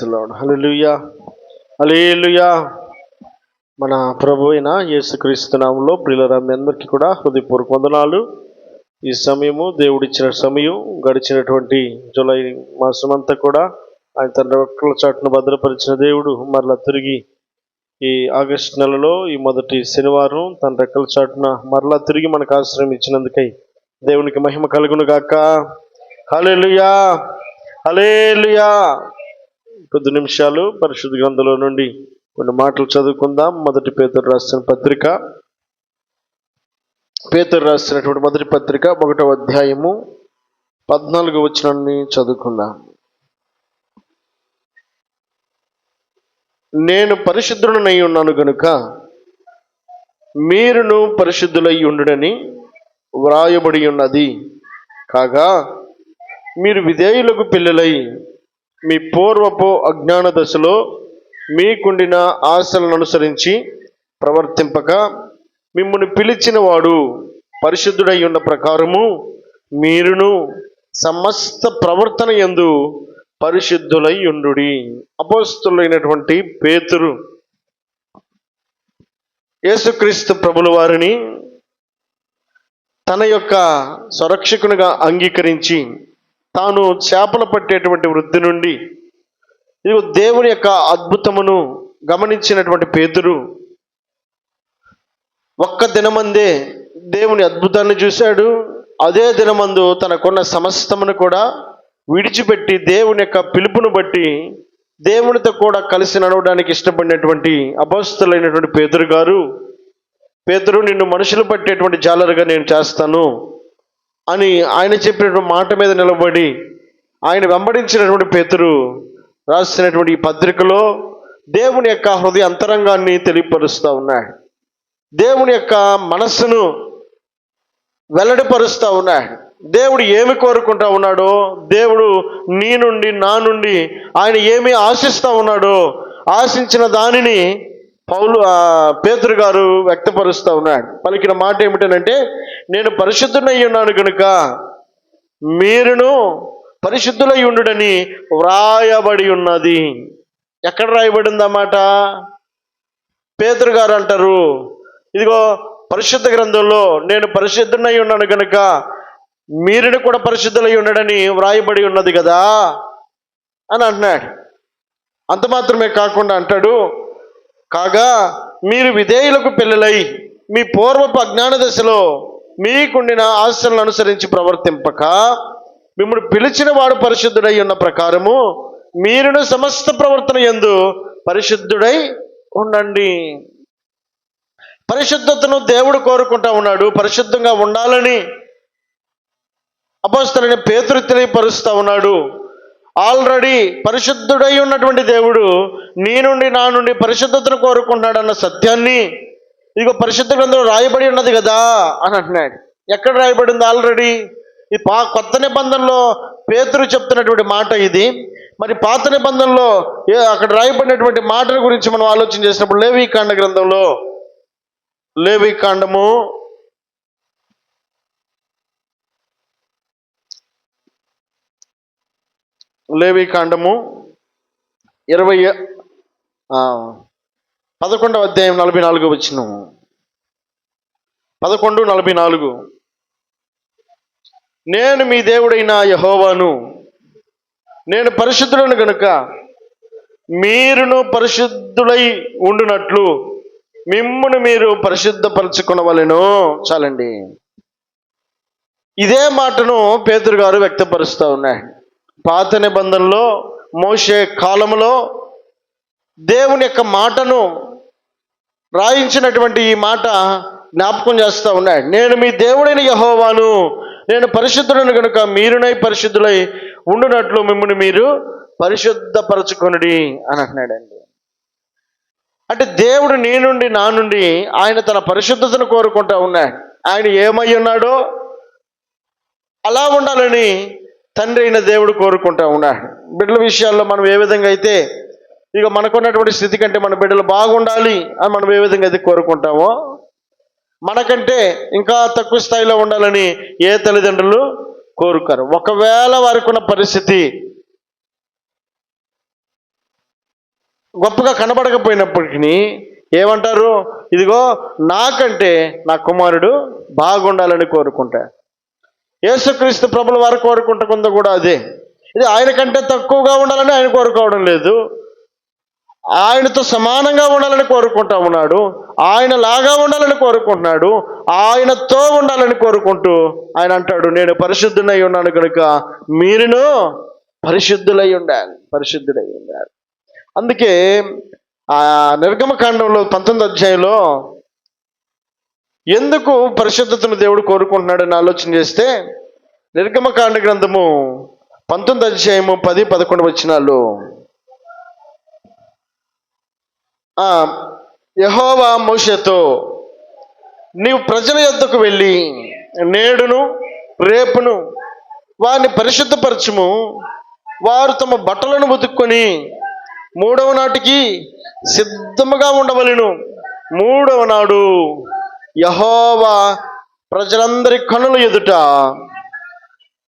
హల్లెలూయా హల్లెలూయా మన ప్రభు అయిన యేసుక్రీస్తు నామంలో ప్రియులరా మీ అందరికీ కూడా హృదయపూర్వక వందనాలు. ఈ సమయము దేవుడిచ్చిన సమయం గడిచినటువంటి జూలై మాసం అంతా కూడా ఆయన తన రెక్కల చాటును భద్రపరిచిన దేవుడు మరలా తిరిగి ఈ ఆగస్టు నెలలో ఈ మొదటి శనివారం తన రెక్కల చాటున మరలా తిరిగి మనకు ఆశ్రయం ఇచ్చినందుకై దేవునికి మహిమ కలుగును గాక. హలేలుయా హలేలుయా కొద్ది నిమిషాలు పరిశుద్ధ గ్రంథంలో నుండి కొన్ని మాటలు చదువుకుందాం. మొదటి పేతురు రాసిన పత్రిక. పేతురు రాసినటువంటి మొదటి పత్రిక ఒకటో అధ్యాయము పద్నాలుగు వచనాన్ని చదువుకుందాం. నేను పరిశుద్ధుడనై ఉన్నాను గనుక మీరును పరిశుద్ధులై ఉండుడని వ్రాయబడి ఉన్నది. కాగా మీరు విధేయులకు పిల్లలై మీ పూర్వపు అజ్ఞాన దశలో మీకుండిన ఆశలను అనుసరించి ప్రవర్తింపక మిమ్మల్ని పిలిచిన వాడు పరిశుద్ధుడై ఉన్న ప్రకారము మీరును సమస్త ప్రవర్తన యందు పరిశుద్ధులై ఉండు అపోస్తులైనటువంటి పేతురు యేసుక్రీస్తు ప్రభుల వారిని తన యొక్క సురక్షకునిగా అంగీకరించి తాను చేపలు పట్టేటువంటి వృద్ధి నుండి ఇదిగో దేవుని యొక్క అద్భుతమును గమనించినటువంటి పేతురు ఒక్క దినమందే దేవుని అద్భుతాన్ని చూశాడు. అదే దినమందు తనకున్న సమస్తమును కూడా విడిచిపెట్టి దేవుని యొక్క పిలుపును బట్టి దేవునితో కూడా కలిసి నడవడానికి ఇష్టపడినటువంటి అపస్తులైనటువంటి పేదరు గారు పేదరు నిన్ను మనుషులు పట్టేటువంటి జాలరుగా నేను చేస్తాను. అని ఆయన చెప్పినటువంటి మాట మీద నిలబడి ఆయన వెంబడించినటువంటి పేతురు రాసినటువంటి ఈ పత్రికలో దేవుని యొక్క హృదయ అంతరంగాన్ని తెలియపరుస్తూ ఉన్నాడు. దేవుని యొక్క మనస్సును వెల్లడిపరుస్తూ ఉన్నాడు. దేవుడు ఏమి కోరుకుంటా ఉన్నాడో దేవుడు నీ నుండి నా నుండి ఆయన ఏమి ఆశిస్తూ ఉన్నాడో ఆశించిన దానిని పౌలు పేతురు గారు వ్యక్తపరుస్తూ ఉన్నాడు. పలికిన మాట ఏమిటనంటే నేను పరిశుద్ధునై ఉన్నాను కనుక మీరును పరిశుద్ధులై ఉండుడని వ్రాయబడి ఉన్నది. ఎక్కడ రాయబడింది అన్నమాట పేతురు గారు అంటారు ఇదిగో పరిశుద్ధ గ్రంథంలో నేను పరిశుద్ధునై ఉన్నాను కనుక మీరును కూడా పరిశుద్ధులై ఉండడని వ్రాయబడి ఉన్నది కదా అని అంటున్నాడు. అంత మాత్రమే కాకుండా అంటాడు కాగా మీరు విధేయులకు పెళ్ళిలై మీ పూర్వపు అజ్ఞాన దశలో మీకుండిన ఆశలను అనుసరించి ప్రవర్తింపక మిమ్మల్ని పిలిచిన వాడు పరిశుద్ధుడై ఉన్న ప్రకారము మీరును సమస్త ప్రవర్తన ఎందు పరిశుద్ధుడై ఉండండి. పరిశుద్ధతను దేవుడు కోరుకుంటా ఉన్నాడు. పరిశుద్ధంగా ఉండాలని అపోస్తలని పేతురు తెలియపరుస్తూ ఉన్నాడు. ఆల్రెడీ పరిశుద్ధుడై ఉన్నటువంటి దేవుడు నీ నుండి నా నుండి పరిశుద్ధతను కోరుకుంటున్నాడన్న సత్యాన్ని ఇదిగో పరిశుద్ధ గ్రంథంలో రాయబడి ఉన్నది కదా అని అంటున్నాడు. ఎక్కడ రాయబడింది ఆల్రెడీ? ఈ పా కొత్త నిబంధనలో పేతురు చెప్తున్నటువంటి మాట ఇది. మరి పాత నిబంధనలో ఏ అక్కడ రాయబడినటువంటి మాటల గురించి మనం ఆలోచన చేసినప్పుడు లేవి కాండ గ్రంథంలో లేవి కాండము లేవి కాండము ఇరవై పదకొండవ అధ్యాయం నలభై నాలుగు వచ్చిన పదకొండు నలభై నాలుగు. నేను మీ దేవుడైన యహోవాను నేను పరిశుద్ధులను గనుక మీరును పరిశుద్ధులై ఉండునట్లు మిమ్మును మీరు పరిశుద్ధపరచుకునవలను. చాలండి. ఇదే మాటను పేతురు గారు వ్యక్తపరుస్తూ ఉన్నాయండి పాత నిబంధనలో మోసే కాలంలో దేవుని యొక్క మాటను రాయించినటువంటి ఈ మాట జ్ఞాపకం చేస్తూ ఉన్నాడు. నేను మీ దేవుడైన యహోవాను నేను పరిశుద్ధులను కనుక మీరునై పరిశుద్ధులై ఉండునట్లు మిమ్మల్ని మీరు పరిశుద్ధపరచుకొనుడి అని అంటున్నాడండి. అంటే దేవుడు నీ నుండి నా నుండి ఆయన తన పరిశుద్ధతను కోరుకుంటా ఉన్నాడు. ఆయన ఏమై ఉన్నాడో అలా ఉండాలని తండ్రి అయిన దేవుడు కోరుకుంటా ఉన్నాడు. బిడ్డల విషయాల్లో మనం ఏ విధంగా అయితే ఇక మనకున్నటువంటి స్థితి కంటే మన బిడ్డలు బాగుండాలి అని మనం ఏ విధంగా అయితే కోరుకుంటామో మనకంటే ఇంకా తక్కువ స్థాయిలో ఉండాలని ఏ తల్లిదండ్రులు కోరుకారు. ఒకవేళ వారికి ఉన్న పరిస్థితి గొప్పగా కనబడకపోయినప్పటికీ ఏమంటారు? ఇదిగో నాకంటే నా కుమారుడు బాగుండాలని కోరుకుంటా. యేసుక్రీస్తు ప్రభుల వారు కోరుకుంటుకుందో కూడా అదే. ఇది ఆయన కంటే తక్కువగా ఉండాలని ఆయన కోరుకోవడం లేదు. ఆయనతో సమానంగా ఉండాలని కోరుకుంటా ఉన్నాడు. ఆయన లాగా ఉండాలని కోరుకుంటున్నాడు. ఆయనతో ఉండాలని కోరుకుంటూ ఆయన అంటాడు నేను పరిశుద్ధునై ఉన్నాను కనుక మీరును పరిశుద్ధులై ఉండాలి పరిశుద్ధుడై ఉండాలి. అందుకే ఆ నిర్గమకాండంలో పంతొమ్మిది అధ్యాయంలో ఎందుకు పరిశుద్ధతను దేవుడు కోరుకుంటున్నాడని ఆలోచన చేస్తే నిర్గమకాండ గ్రంథము పంతొమ్మిది అధ్యాయము పది పదకొండు వచ్చినాలు యహోవా మోషతో నీవు ప్రజల యొద్దకు వెళ్ళి నేడును రేపును వారిని పరిశుద్ధపరచుము. వారు తమ బట్టలను ఉతుక్కొని మూడవ నాటికి సిద్ధముగా ఉండవలెను. మూడవ నాడు యహోవా ప్రజలందరి కనుల ఎదుట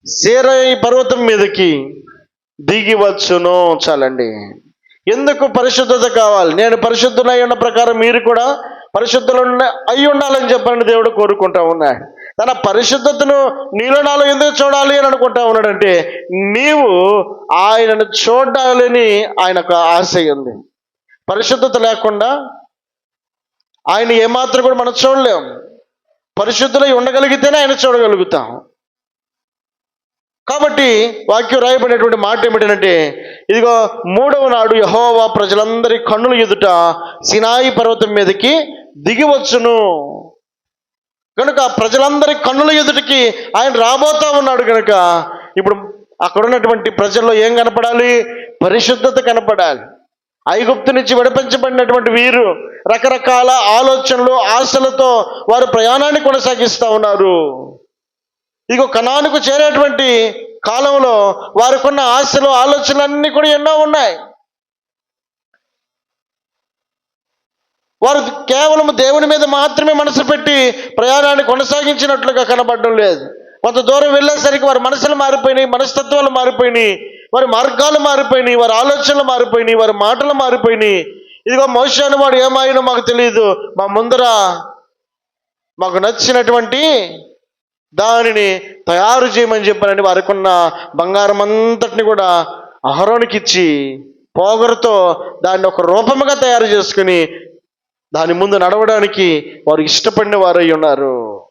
సీరై పర్వతం మీదకి దిగి వచ్చును. చాలండి. ఎందుకు పరిశుద్ధత కావాలి? నేను పరిశుద్ధులై ఉన్న ప్రకారం మీరు కూడా పరిశుద్ధులు అయి ఉండాలని చెప్పని దేవుడు కోరుకుంటా ఉన్నాడు తన పరిశుద్ధతను నీలో నాలో ఎందుకు చూడాలి అని అనుకుంటా ఉన్నాడంటే నీవు ఆయనను చూడాలని ఆయనకు ఆశ ఉంది. పరిశుద్ధత లేకుండా ఆయన ఏమాత్రం కూడా మనం చూడలేం. పరిశుద్ధులై ఉండగలిగితేనే ఆయన చూడగలుగుతాం. కాబట్టి వాక్యం రాయబడినటువంటి మాట ఏమిటంటే ఇదిగో మూడవ నాడు యహోవా ప్రజలందరి కన్నుల ఎదుట సినాయి పర్వతం మీదకి దిగివచ్చును కనుక ప్రజలందరి కన్నుల ఎదుటికి ఆయన రాబోతా ఉన్నాడు కనుక ఇప్పుడు అక్కడ ఉన్నటువంటి ప్రజల్లో ఏం కనపడాలి? పరిశుద్ధత కనపడాలి. ఐగుప్తు నుంచి విడిపించబడినటువంటి వీరు రకరకాల ఆలోచనలు ఆశలతో వారు ప్రయాణాన్ని కొనసాగిస్తూ ఉన్నారు. ఇదిగో కణానికి చేరేటువంటి కాలంలో వారికున్న ఆశలు ఆలోచనలు అన్నీ కూడా ఎన్నో ఉన్నాయి. వారు కేవలం దేవుని మీద మాత్రమే మనసు పెట్టి ప్రయాణాన్ని కొనసాగించినట్లుగా కనబడడం లేదు. కొంత దూరం వెళ్ళేసరికి వారి మనసులు మారిపోయినాయి మనస్తత్వాలు మారిపోయినాయి. వారి మార్గాలు మారిపోయినాయి వారి ఆలోచనలు మారిపోయినాయి వారి మాటలు మారిపోయినాయి. ఇదిగో మోషాను వాడు ఏమాయినో మాకు తెలియదు మా ముందర మాకు నచ్చినటువంటి దానిని తయారు చేయమని చెప్పానని వారికి ఉన్న బంగారం అంతటిని కూడా అహరోనికి ఇచ్చి పోగరుతో దాన్ని ఒక రూపముగా తయారు చేసుకుని దాని ముందు నడవడానికి వారు ఇష్టపడిన వారై ఉన్నారు.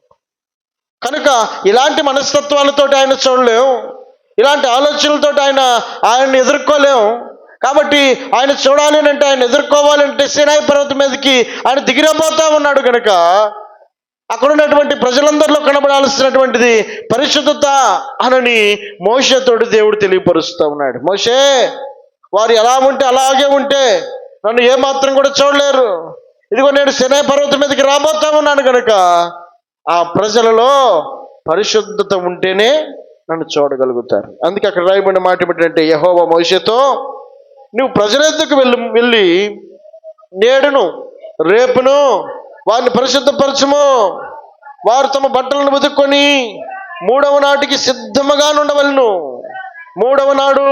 కనుక ఇలాంటి మనస్తత్వాలతో ఆయన చూడలేం. ఇలాంటి ఆలోచనలతో ఆయన ఆయన్ని ఎదుర్కోలేం. కాబట్టి ఆయన చూడాలి అంటే ఆయన ఎదుర్కోవాలంటే సినాయి పర్వతం మీదకి ఆయన దిగిరబోతా ఉన్నాడు కనుక అక్కడ ఉన్నటువంటి ప్రజలందరిలో కనబడాల్సినటువంటిది పరిశుద్ధత అనని మోషతోటి దేవుడు తెలియపరుస్తూ ఉన్నాడు. మోషే వారు ఎలా ఉంటే అలాగే ఉంటే నన్ను ఏమాత్రం కూడా చూడలేరు. ఇదిగో నేను శనై పర్వతం మీదకి రాబోతా ఉన్నాను కనుక ఆ ప్రజలలో పరిశుద్ధత ఉంటేనే నన్ను చూడగలుగుతారు. అందుకే అక్కడ రాయబడిన మాట ఏమిటంటే యహోవ మోసతో నువ్వు ప్రజలెద్దకు వెళ్ళి వెళ్ళి నేడును రేపును వారిని పరిశుద్ధపరచము. వారు తమ బట్టలను వెతుక్కొని మూడవ నాటికి సిద్ధముగా ఉండవలను మూడవ నాడు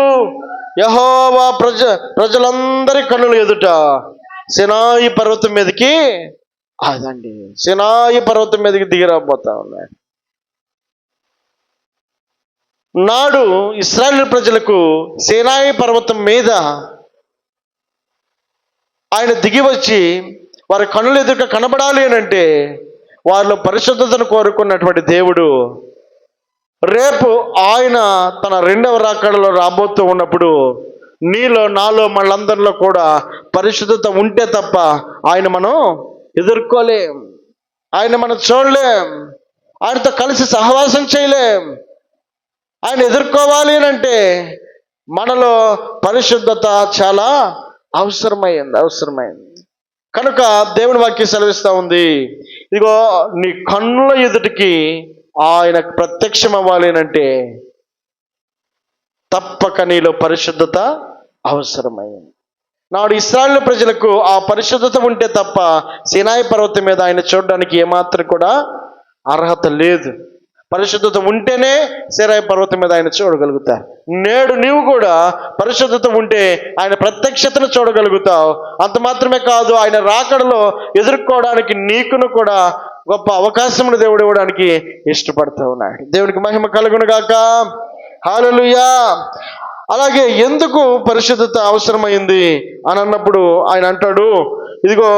యహోవా ప్రజ ప్రజలందరి కన్నుల ఎదుట సినాయి పర్వతం మీదకి అదండి సినాయి పర్వతం మీదకి దిగిరాబోతా ఉన్నాయి నాడు ఇస్రాయేల్ ప్రజలకు సేనాయి పర్వతం మీద ఆయన దిగి వచ్చి వారి కనులు ఎదుట కనబడాలి అని అంటే వారిలో పరిశుద్ధతను కోరుకున్నటువంటి దేవుడు. రేపు ఆయన తన రెండవ రాకడలో రాబోతూ ఉన్నప్పుడు నీలో నాలో మనందరిలో కూడా పరిశుద్ధత ఉంటే తప్ప ఆయన మనం ఎదుర్కోలేం. ఆయన మనం చూడలేం. ఆయనతో కలిసి సహవాసం చేయలేం. ఆయన ఎదుర్కోవాలి అని అంటే మనలో పరిశుద్ధత చాలా అవసరమైంది అవసరమైంది. కనుక దేవుని వాక్యం సెలవిస్తూ ఉంది. ఇదిగో నీ కన్నుల ఎదుటికి ఆయన ప్రత్యక్షం అవ్వాలి అని అంటే తప్పక నీలో పరిశుద్ధత అవసరమైంది. నాడు ఇస్రాయల్ ప్రజలకు ఆ పరిశుద్ధత ఉంటే తప్ప సినాయి పర్వతం మీద ఆయన చూడడానికి ఏమాత్రం కూడా అర్హత లేదు. పరిశుద్ధత ఉంటేనే సిరాయి పర్వతం మీద ఆయన చూడగలుగుతారు. నేడు నీవు కూడా పరిశుద్ధత ఉంటే ఆయన ప్రత్యక్షతను చూడగలుగుతావు. అంత మాత్రమే కాదు ఆయన రాకడలో ఎదుర్కోవడానికి నీకును కూడా గొప్ప అవకాశమును దేవుడు ఇవ్వడానికి ఇష్టపడుతూ ఉన్నాడు. దేవునికి మహిమ కలుగునుగాక హాలలుయా అలాగే ఎందుకు పరిశుద్ధత అవసరమైంది అని అన్నప్పుడు ఆయన అంటాడు ఇదిగో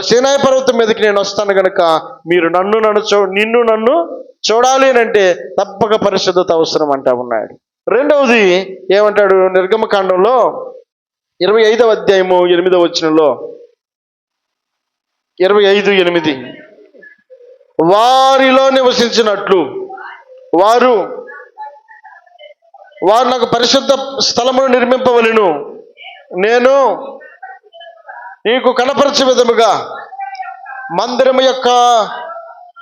సీనాయ పర్వతం మీదకి నేను వస్తాను గనుక మీరు నన్ను నన్ను చూ నిన్ను నన్ను చూడాలి అని అంటే తప్పక పరిశుద్ధత అవసరం అంటా ఉన్నాడు. రెండవది ఏమంటాడు నిర్గమకాండంలో ఇరవై ఐదవ అధ్యాయము ఎనిమిదవ వచనంలో. ఇరవై ఐదు ఎనిమిది. వారిలో నివసించినట్లు. వారు వారు నాకు పరిశుద్ధ స్థలమును నిర్మింపవలను. నేను నీకు కనపరచే విధముగా మందిరము యొక్క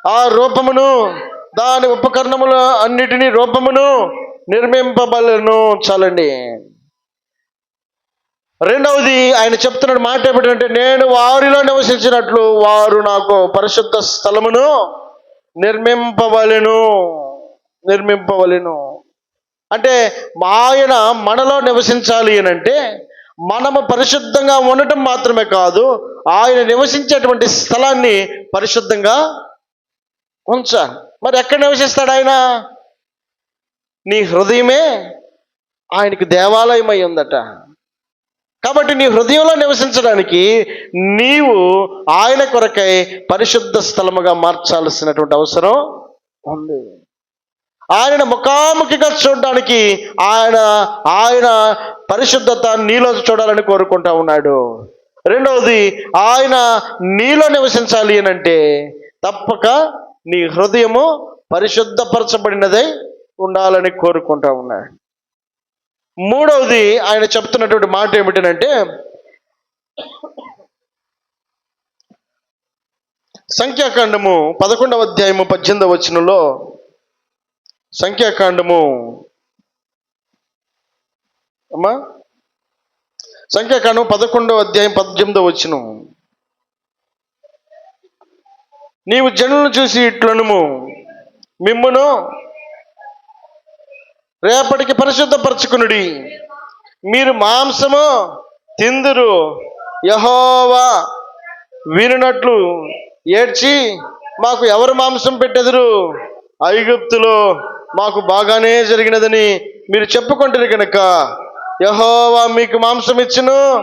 ఆ రూపమును దాని ఉపకరణముల అన్నిటినీ రూపమును నిర్మింపబలను చాలండి. రెండవది ఆయన చెప్తున్న మాట ఏమిటంటే నేను వారిలో నివసించినట్లు వారు నాకు పరిశుద్ధ స్థలమును నిర్మింపవలెను నిర్మింపవలెను. అంటే ఆయన మనలో నివసించాలి అని అంటే మనము పరిశుద్ధంగా ఉండటం మాత్రమే కాదు ఆయన నివసించేటువంటి స్థలాన్ని పరిశుద్ధంగా ఉంచాలి మరి ఎక్కడ నివసిస్తాడు ఆయన? నీ హృదయమే ఆయనకి దేవాలయం ఉందట. కాబట్టి నీ హృదయంలో నివసించడానికి నీవు ఆయన కొరకై పరిశుద్ధ స్థలముగా మార్చాల్సినటువంటి అవసరం ఉంది. ఆయన ముఖాముఖిగా చూడడానికి ఆయన ఆయన పరిశుద్ధత నీలో చూడాలని కోరుకుంటా ఉన్నాడు. రెండవది ఆయన నీలో నివసించాలి అని అంటే తప్పక నీ హృదయము పరిశుద్ధపరచబడినదై ఉండాలని కోరుకుంటా ఉన్నాడు. మూడవది ఆయన చెప్తున్నటువంటి మాట ఏమిటంటే సంఖ్యాకాండము పదకొండవ అధ్యాయము పద్దెనిమిదవ వచనంలో సంఖ్యాకాండము. అమ్మా? సంఖ్యాకాండం పదకొండవ అధ్యాయం పద్దెనిమిదవ వచ్చిన నీవు జనులను చూసి ఇట్లనుము మిమ్మును రేపటికి పరిశుద్ధపరచుకునుడి. మీరు మాంసము తిందురు. యహోవా వినునట్లు ఏడ్చి మాకు ఎవరు మాంసం పెట్టెదరు? ఐగుప్తులో మాకు బాగానే జరిగినదని మీరు చెప్పుకుంటారు కనుక. యహోవా మీకు మాంసం ఇచ్చును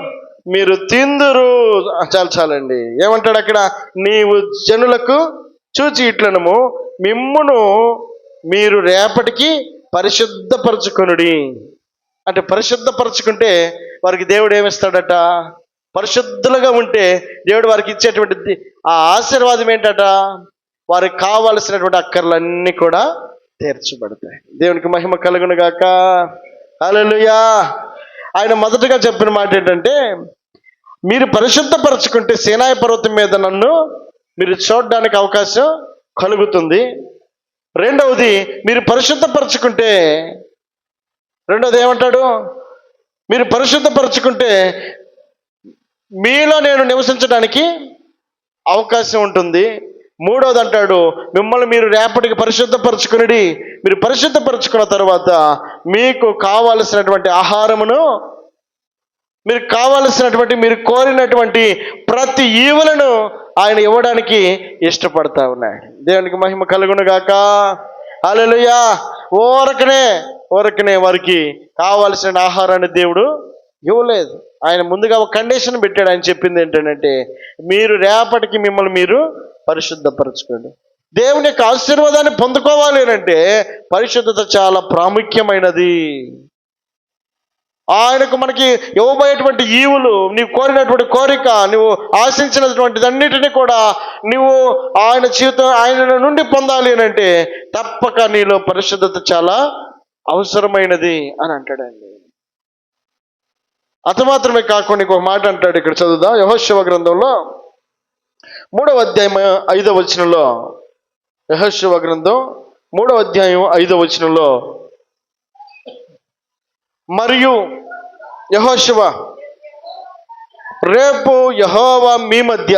మీరు తిందురు. చాలు చాలండి. ఏమంటాడు అక్కడ? నీవు జనులకు చూచి ఇట్లనము మిమ్మును మీరు రేపటికి పరిశుద్ధపరచుకొనుడి. అంటే పరిశుద్ధపరచుకుంటే వారికి దేవుడు ఏమిస్తాడట? పరిశుద్ధులుగా ఉంటే దేవుడు వారికి ఇచ్చేటువంటి ఆ ఆశీర్వాదం ఏంటట? వారికి కావలసినటువంటి అక్కర్లన్నీ కూడా తీర్చబడతాయి. దేవునికి మహిమ కలుగును గాక. హల్లెలూయా. ఆయన మొదటగా చెప్పిన మాట ఏంటంటే మీరు పరిశుద్ధపరచుకుంటే సేనాయ పర్వతం మీద నన్ను మీరు చూడడానికి అవకాశం కలుగుతుంది. రెండవది మీరు పరిశుద్ధపరచుకుంటే రెండవది ఏమంటాడు? మీరు పరిశుద్ధపరచుకుంటే మీలో నేను నివసించడానికి అవకాశం ఉంటుంది. మూడోది అంటాడు మిమ్మల్ని మీరు రేపటికి పరిశుద్ధపరచుకుని మీరు పరిశుద్ధపరచుకున్న తర్వాత మీకు కావలసినటువంటి ఆహారమును మీరు కావలసినటువంటి మీరు కోరినటువంటి ప్రతి ఈవులను ఆయన ఇవ్వడానికి ఇష్టపడతా ఉన్నాడు. దేవునికి మహిమ కలుగునుగాక అలలుయా ఓరకనే ఓరకనే వారికి కావలసిన ఆహారాన్ని దేవుడు ఇవ్వలేదు. ఆయన ముందుగా ఒక కండిషన్ పెట్టాడు. ఆయన చెప్పింది ఏంటంటే మీరు రేపటికి మిమ్మల్ని మీరు పరిశుద్ధపరచుకోండి. దేవుని యొక్క ఆశీర్వాదాన్ని పొందుకోవాలి అంటే పరిశుద్ధత చాలా ప్రాముఖ్యమైనది. ఆయనకు మనకి ఇవ్వబోయేటువంటి ఈవులు నీవు కోరినటువంటి కోరిక నువ్వు ఆశించినటువంటి అన్నిటినీ కూడా నువ్వు ఆయన జీవితం ఆయన నుండి పొందాలి అని అంటే తప్పక నీలో పరిశుద్ధత చాలా అవసరమైనది అని అంటాడండి. అత మాత్రమే కాకుండా ఇంకొక మాట అంటాడు ఇక్కడ చదువుదా. యహోశివ గ్రంథంలో మూడవ అధ్యాయం ఐదవ వచనంలో యహశివ గ్రంథం మూడవ అధ్యాయం ఐదవ వచనంలో మరియు యహోశివ రేపు యహోవా మీ మధ్య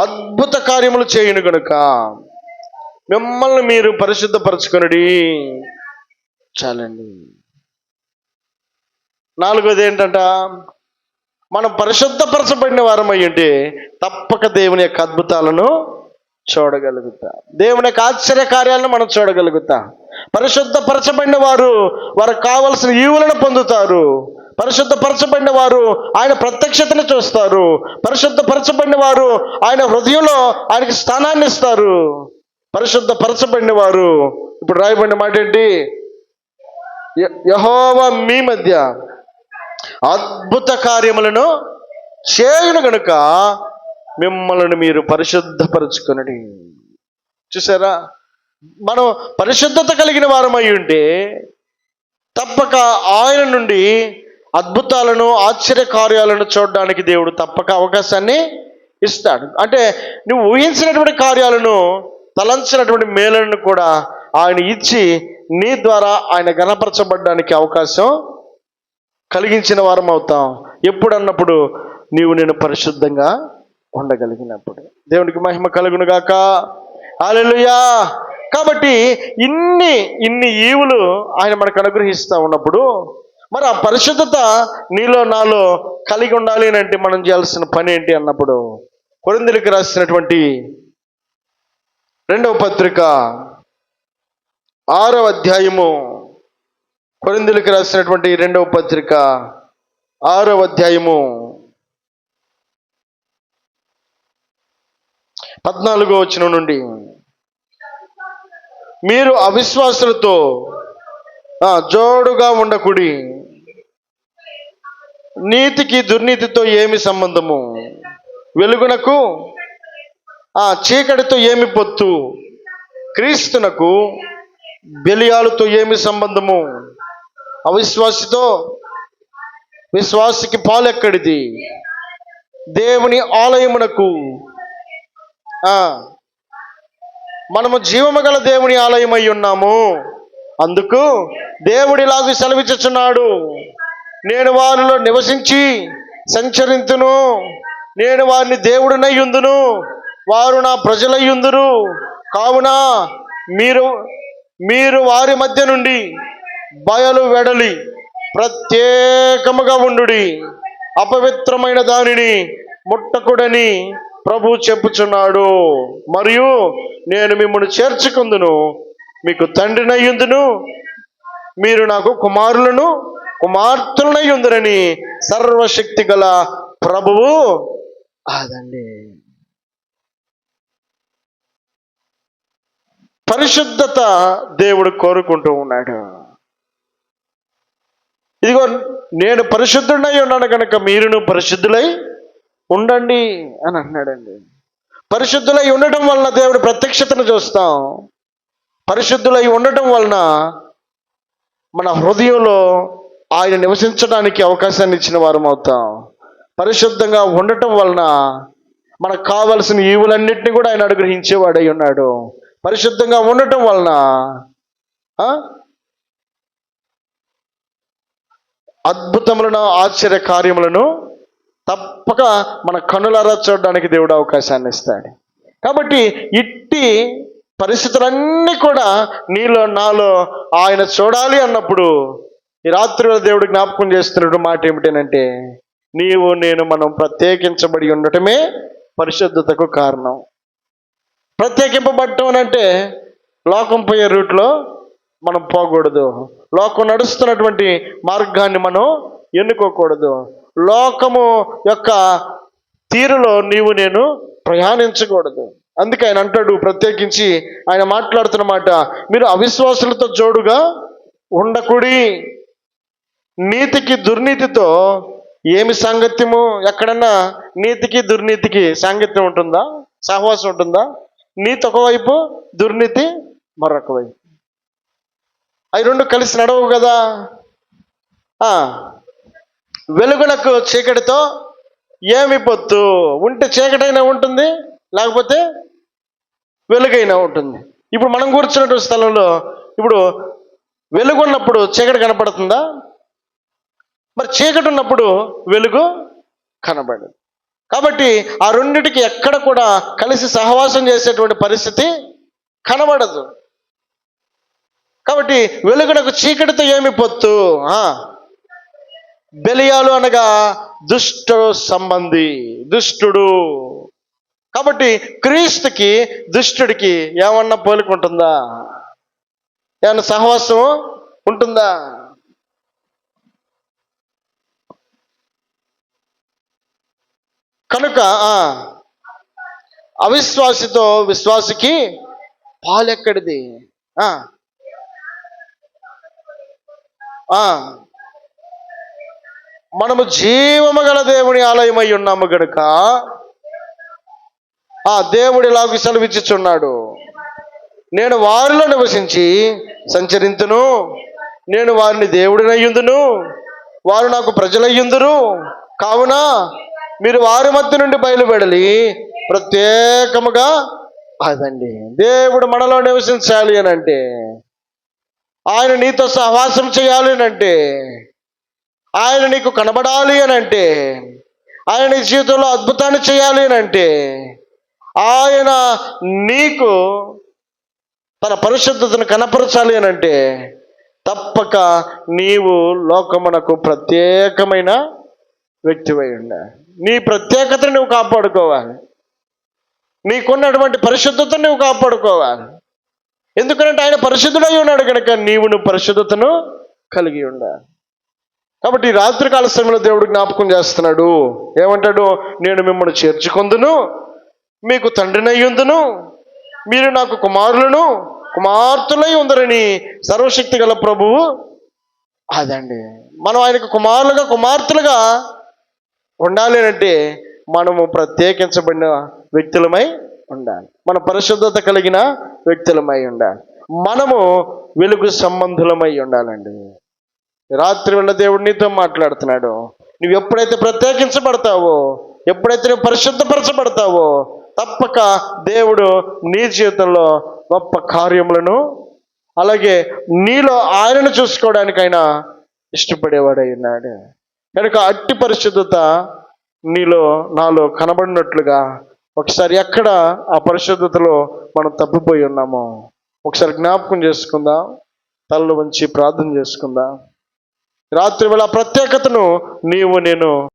అద్భుత కార్యములు చేయును గనుక మిమ్మల్ని మీరు పరిశుద్ధపరచుకునడి. చాలండి. నాలుగోది ఏంటంట మనం పరిశుద్ధపరచబడిన వారమై ఉంటే తప్పక దేవుని యొక్క అద్భుతాలను చూడగలుగుతాం. దేవుని యొక్క ఆశ్చర్య కార్యాలను మనం చూడగలుగుతాం. పరిశుద్ధపరచబడిన వారు వారికి కావలసిన ఈవులను పొందుతారు. పరిశుద్ధపరచబడిన వారు ఆయన ప్రత్యక్షతను చూస్తారు. పరిశుద్ధపరచబడిన వారు ఆయన హృదయంలో ఆయనకి స్థానాన్ని ఇస్తారు. పరిశుద్ధపరచబడిన వారు ఇప్పుడు రాయబడిన మాట ఏంటి యహోవ మీ మధ్య అద్భుత కార్యములను చేయును గనుక మిమ్మల్ని మీరు పరిశుద్ధపరచుకునడి. చూసారా? మనం పరిశుద్ధత కలిగిన వారమై ఉంటే తప్పక ఆయన నుండి అద్భుతాలను ఆశ్చర్య కార్యాలను చూడడానికి దేవుడు తప్పక అవకాశాన్ని ఇస్తాడు. అంటే నువ్వు ఊహించినటువంటి కార్యాలను తలంచినటువంటి మేలను కూడా ఆయన ఇచ్చి నీ ద్వారా ఆయన గణపరచబడడానికి అవకాశం కలిగించిన వారం అవుతాం. ఎప్పుడు అన్నప్పుడు నీవు నేను పరిశుద్ధంగా ఉండగలిగినప్పుడు. దేవునికి మహిమ కలుగును గాక. హల్లెలూయా! కాబట్టి ఇన్ని ఇన్ని ఈవులు ఆయన మనకు అనుగ్రహిస్తూ ఉన్నప్పుడు మరి ఆ పరిశుద్ధత నీలో నాలో కలిగి ఉండాలి అని అంటే మనం చేయాల్సిన పని ఏంటి అన్నప్పుడు కొరిందులకు రాసినటువంటి రెండవ పత్రిక ఆరవ అధ్యాయము కొరిందులకు రాసినటువంటి రెండవ పత్రిక ఆరవ అధ్యాయము పద్నాలుగో వచ్చిన నుండి. మీరు అవిశ్వాసులతో జోడుగా ఉండకుడి. నీతికి దుర్నీతితో ఏమి సంబంధము? వెలుగునకు ఆ చీకటితో ఏమి పొత్తు? క్రీస్తునకు బెలియాలతో ఏమి సంబంధము? అవిశ్వాసితో విశ్వాసికి పాలెక్కడిది? దేవుని ఆలయమునకు. మనము జీవము గల దేవుని ఆలయమై ఉన్నాము. అందుకు దేవుడిలాగు సెలవిచ్చుచున్నాడు. నేను వారిలో నివసించి సంచరింతును. నేను వారిని దేవుడునయ్యుందును వారు నా ప్రజలయ్యుందురు కావున మీరు మీరు వారి మధ్య నుండి బయలు వెడలి ప్రత్యేకముగా ఉండుడి. అపవిత్రమైన దానిని ముట్టకుడని ప్రభు చెప్పుచున్నాడు. మరియు నేను మిమ్మల్ని చేర్చుకుందును మీకు తండ్రినయ్యుందును మీరు నాకు కుమారులను కుమార్తెలనై సర్వశక్తి గల ప్రభువు అదండి పరిశుద్ధత దేవుడు కోరుకుంటూ ఉన్నాడు. ఇదిగో నేను పరిశుద్ధుడై ఉన్నాను కనుక మీరును పరిశుద్ధులై ఉండండి అని అన్నాడండి పరిశుద్ధులై ఉండటం వలన దేవుడు ప్రత్యక్షతను చూస్తాం. పరిశుద్ధులై ఉండటం వలన మన హృదయంలో ఆయన నివసించడానికి అవకాశాన్ని ఇచ్చిన వారం అవుతాం. పరిశుద్ధంగా ఉండటం వలన మనకు కావలసిన ఈవులన్నింటినీ కూడా ఆయన అనుగ్రహించేవాడై ఉన్నాడు. పరిశుద్ధంగా ఉండటం వలన ఆ? అద్భుతములను ఆశ్చర్య కార్యములను తప్పక మన కనులారా చూడడానికి దేవుడు అవకాశాన్ని ఇస్తాడు. కాబట్టి ఇట్టి పరిస్థితులన్నీ కూడా నీలో నాలో ఆయన చూడాలి అన్నప్పుడు ఈ రాత్రిలో దేవుడు జ్ఞాపకం చేస్తున్న మాట ఏమిటనంటే నీవు నేను మనం ప్రత్యేకించబడి ఉండటమే పరిశుద్ధతకు కారణం. ప్రత్యేకింపబడటం అంటే లోకం పోయే రూట్లో మనం పోకూడదు. లోకం నడుస్తున్నటువంటి మార్గాన్ని మనం ఎన్నుకోకూడదు. లోకము యొక్క తీరులో నీవు నేను ప్రయాణించకూడదు. అందుకే ఆయన అంటాడు ప్రత్యేకించి ఆయన మాట్లాడుతున్న మాట మీరు అవిశ్వాసులతో జోడుగా ఉండకుడి. నీతికి దుర్నీతితో ఏమి సాంగత్యము? ఎక్కడన్నా నీతికి దుర్నీతికి సాంగత్యం ఉంటుందా? సహవాసం ఉంటుందా? నీతి ఒకవైపు దుర్నీతి మరొక వైపు అవి రెండు కలిసి నడవు కదా. వెలుగునకు చీకటితో ఏమి పొత్తు? ఉంటే చీకటైనా ఉంటుంది లేకపోతే వెలుగైనా ఉంటుంది. ఇప్పుడు మనం కూర్చున్నటువంటి స్థలంలో ఇప్పుడు వెలుగున్నప్పుడు చీకటి కనపడుతుందా? మరి చీకటి ఉన్నప్పుడు వెలుగు కనబడదు. కాబట్టి ఆ రెండిటికి ఎక్కడ కూడా కలిసి సహవాసం చేసేటువంటి పరిస్థితి కనబడదు. కాబట్టి వెలుగునకు చీకటితో ఏమి పొత్తు? బెలియాలు అనగా దుష్టు సంబంధి దుష్టుడు. కాబట్టి క్రీస్తుకి దుష్టుడికి ఏమన్నా పోలికుంటుందా? ఏమన్నా సహవాసం ఉంటుందా? కనుక అవిశ్వాసితో విశ్వాసికి పాలెక్కడిది? మనము జీవము గల దేవుని ఆలయమై ఉన్నాము గనుక ఆ దేవుడు ఇలాగ సెలవిచ్చుచున్నాడు. నేను వారిలో నివసించి సంచరింతును. నేను వారిని దేవుడినయ్యుందును వారు నాకు ప్రజలయ్యుందురు కావున మీరు వారి మధ్య నుండి బయలుపెడలి ప్రత్యేకముగా అదండి. దేవుడు మనలో నివసించాలి అని అంటే ఆయన నీతో సహవాసం చేయాలి అని అంటే ఆయన నీకు కనబడాలి అని అంటే ఆయన నీ జీవితంలో అద్భుతాన్ని చేయాలి అని అంటే ఆయన నీకు తన పరిశుద్ధతను కనపరచాలి అని అంటే తప్పక నీవు లోకమునకు ప్రత్యేకమైన వ్యక్తివై ఉండాలి నీ ప్రత్యేకతను నువ్వు కాపాడుకోవాలి. నీకున్నటువంటి పరిశుద్ధతను నువ్వు కాపాడుకోవాలి. ఎందుకంటే ఆయన పరిశుద్ధుడై ఉన్నాడు కనుక నీవు నువ్వు పరిశుద్ధతను కలిగి ఉండాలి కాబట్టి రాత్రికాల సమయంలో దేవుడు జ్ఞాపకం చేస్తున్నాడు. ఏమంటాడు? నేను మిమ్మల్ని చేర్చుకుందును మీకు తండ్రినయ్యుందును మీరు నాకు కుమారులను కుమార్తెలై ఉందరని సర్వశక్తి గల ప్రభువు అదండి. మనం ఆయనకు కుమారులుగా కుమార్తెలుగా ఉండాలి అంటే మనము ప్రత్యేకించబడిన వ్యక్తులమై ఉండాలి. మన పరిశుద్ధత కలిగిన వ్యక్తులమై ఉండాలి. మనము వెలుగు సంబంధులమై ఉండాలండి. రాత్రి వేళ దేవుడు నీతో మాట్లాడుతున్నాడు. నువ్వు ఎప్పుడైతే ప్రత్యేకించబడతావో ఎప్పుడైతే నువ్వు పరిశుద్ధపరచబడతావో తప్పక దేవుడు నీ జీవితంలో గొప్ప కార్యములను అలాగే నీలో ఆయనను చూసుకోవడానికైనా ఇష్టపడేవాడై ఉన్నాడు. కనుక అట్టి పరిశుద్ధత నీలో నాలో కనబడినట్లుగా ఒకసారి ఎక్కడ ఆ పరిశుద్ధతలో మనం తప్పిపోయి ఉన్నామో ఒకసారి జ్ఞాపకం చేసుకుందాం తలలు వంచి ప్రార్థన చేసుకుందాం. రాత్రి వేళ ప్రత్యేకతను నీవు నేను